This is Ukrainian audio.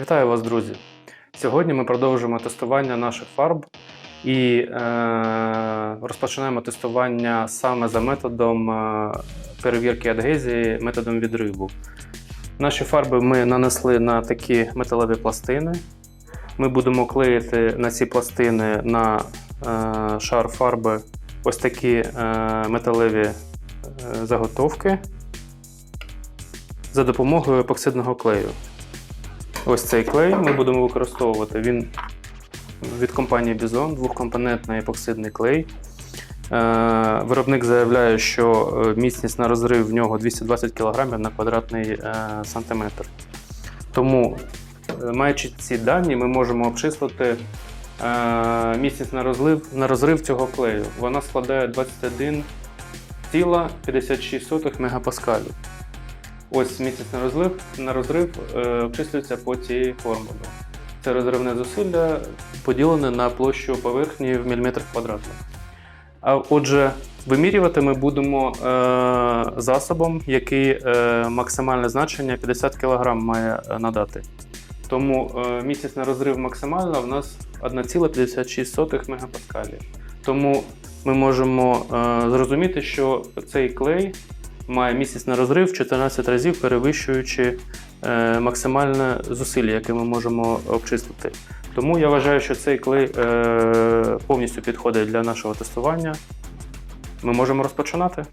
Вітаю вас, друзі! Сьогодні ми продовжуємо тестування наших фарб і е, розпочинаємо тестування саме за методом е, перевірки адгезії, методом відриву. Наші фарби ми нанесли на такі металеві пластини. Ми будемо клеїти на ці пластини на е, шар фарби ось такі е, металеві е, заготовки за допомогою епоксидного клею. Ось цей клей ми будемо використовувати. Він від компанії Bison, двохкомпонентний епоксидний клей. Е, Виробник заявляє, що е, міцність на розрив в нього 220 кг на квадратний е, сантиметр. Тому, маючи ці дані, ми можемо обчислити міцність на розрив, на розрив цього клею. Вона складає 21,56 мегапаскалю. Ось місяць на розрив, на розрив е, обчислюється по цій формулі. Це розривне зусилля поділене на площу поверхні в міліметрах квадратних. А отже, вимірювати ми будемо е, засобом, який е, максимальне значення 50 кг має е, надати. Тому е, місяць на розрив максимально в нас 1,56 мегапаскалі. Тому ми можемо е, зрозуміти, що цей клей має місяць на розрив 14 разів перевищуючи е, максимальне зусилля, яке ми можемо обчислити. Тому я вважаю, що цей клей е, повністю підходить для нашого тестування. Ми можемо розпочинати.